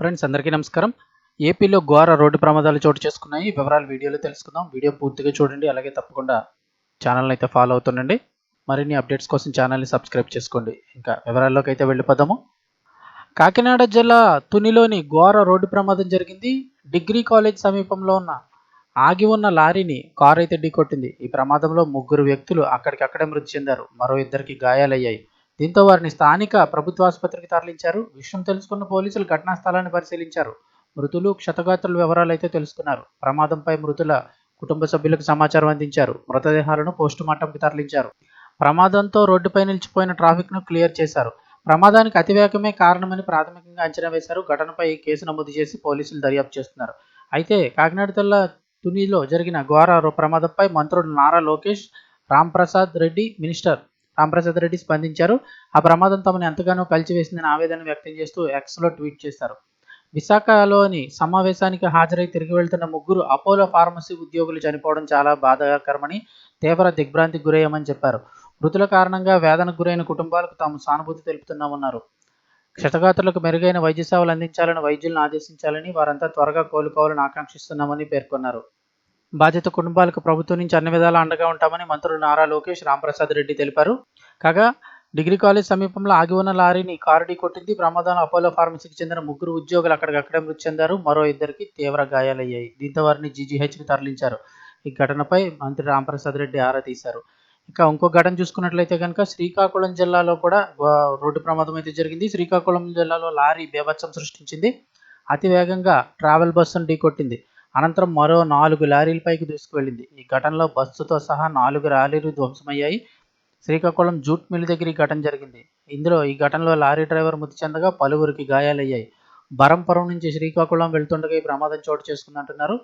Friends అందరికీ నమస్కారం. ఏపీలో ఘోర రోడ్డు ప్రమాదాలు చోటు చేసుకున్నాయి. వివరాలు వీడియోలో తెలుసుకుందాం. వీడియో పూర్తిగా చూడండి. అలాగే తప్పకుండా ఛానల్ని అయితే ఫాలో అవుతుండండి. మరిన్ని అప్డేట్స్ కోసం ఛానల్ని సబ్స్క్రైబ్ చేసుకోండి. ఇంకా వివరాల్లోకి అయితే వెళ్ళిపోదాము. కాకినాడ జిల్లా తునిలోని ఘోర రోడ్డు ప్రమాదం జరిగింది. డిగ్రీ కాలేజ్ సమీపంలో ఉన్న ఆగి ఉన్న లారీని కారు అయితే ఢీకొట్టింది. ఈ ప్రమాదంలో ముగ్గురు వ్యక్తులు అక్కడికక్కడే మృతి చెందారు. మరో ఇద్దరికి గాయాలయ్యాయి. దీంతో వారిని స్థానిక ప్రభుత్వ ఆసుపత్రికి తరలించారు. విషయం తెలుసుకున్న పోలీసులు ఘటనా స్థలాన్ని పరిశీలించారు. మృతులు క్షతగాత్రుల వివరాలు అయితే తెలుసుకున్నారు. ప్రమాదంపై మృతుల కుటుంబ సభ్యులకు సమాచారం అందించారు. మృతదేహాలను పోస్టుమార్టంకి తరలించారు. ప్రమాదంతో రోడ్డుపై నిలిచిపోయిన ట్రాఫిక్ను క్లియర్ చేశారు. ప్రమాదానికి అతివేగమే కారణమని ప్రాథమికంగా అంచనా వేశారు. ఘటనపై కేసు నమోదు చేసి పోలీసులు దర్యాప్తు చేస్తున్నారు. అయితే కాకినాడ జిల్లా తునిలో జరిగిన ఘోర ప్రమాదంపై మంత్రులు నారా లోకేష్ రాంప్రసాద్ రెడ్డి మినిస్టర్ రామప్రసాద్ రెడ్డి స్పందించారు. ఆ ప్రమాదం తమను ఎంతగానో కలిచివేసిందని ఆవేదన వ్యక్తం చేస్తూ ఎక్స్లో ట్వీట్ చేశారు. విశాఖలోని సమావేశానికి హాజరై తిరిగి వెళ్తున్న ముగ్గురు అపోలో ఫార్మసీ ఉద్యోగులు చనిపోవడం చాలా బాధాకరమని తీవ్ర దిగ్భ్రాంతికి గురయ్యామని చెప్పారు. మృతుల కారణంగా వేదనకు గురైన కుటుంబాలకు తాము సానుభూతి తెలుపుతున్నామన్నారు. క్షతగాత్రులకు మెరుగైన వైద్య సేవలు అందించాలని వైద్యులను ఆదేశించాలని వారంతా త్వరగా కోలుకోవాలని ఆకాంక్షిస్తున్నామని పేర్కొన్నారు. బాధిత కుటుంబాలకు ప్రభుత్వం నుంచి అన్ని విధాలా అండగా ఉంటామని మంత్రులు నారా లోకేష్ రాంప్రసాద్ రెడ్డి తెలిపారు. కాగా డిగ్రీ కాలేజ్ సమీపంలో ఆగి ఉన్న లారీని కారు కొట్టింది. ప్రమాదంలో అపోలో ఫార్మసీకి చెందిన ముగ్గురు ఉద్యోగులు అక్కడికక్కడే మృతి చెందారు. మరో ఇద్దరికి తీవ్ర గాయాలయ్యాయి. దీంతో వారిని జీజీహెచ్కి తరలించారు. ఈ ఘటనపై మంత్రి రాంప్రసాద్ రెడ్డి ఆరా తీశారు. ఇక ఇంకో ఘటన చూసుకున్నట్లయితే కనుక శ్రీకాకుళం జిల్లాలో కూడా రోడ్డు ప్రమాదం అయితే జరిగింది. శ్రీకాకుళం జిల్లాలో లారీ బేభత్సం సృష్టించింది. అతి వేగంగా ట్రావెల్ బస్సును ఢీకొట్టింది. అనంతరం మరో నాలుగు లారీలపైకి దూసుకువెళ్ళింది. ఈ ఘటనలో బస్సుతో సహా నాలుగు లారీలు ధ్వంసమయ్యాయి. శ్రీకాకుళం జూట్ మిల్ దగ్గర ఈ ఘటన జరిగింది. ఇందులో ఈ ఘటనలో లారీ డ్రైవర్ మృతి చెందగా పలువురికి గాయాలయ్యాయి. బరంపురం నుంచి శ్రీకాకుళం వెళ్తుండగా ఈ ప్రమాదం చోటు చేసుకుందంటున్నారు.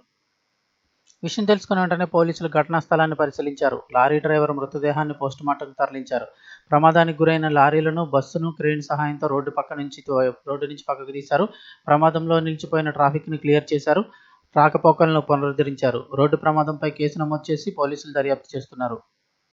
విషయం తెలుసుకుని వెంటనే పోలీసులు ఘటనా స్థలాన్ని పరిశీలించారు. లారీ డ్రైవర్ మృతదేహాన్ని పోస్టుమార్టంకు తరలించారు. ప్రమాదానికి గురైన లారీలను బస్సును క్రేన్ సహాయంతో రోడ్డు పక్క నుంచి రోడ్డు నుంచి పక్కకు తీశారు. ప్రమాదంలో నిలిచిపోయిన ట్రాఫిక్ని క్లియర్ చేశారు. రాకపోకలను పునరుద్ధరించారు. రోడ్డు ప్రమాదంపై కేసు నమోదు చేసి పోలీసులు దర్యాప్తు చేస్తున్నారు.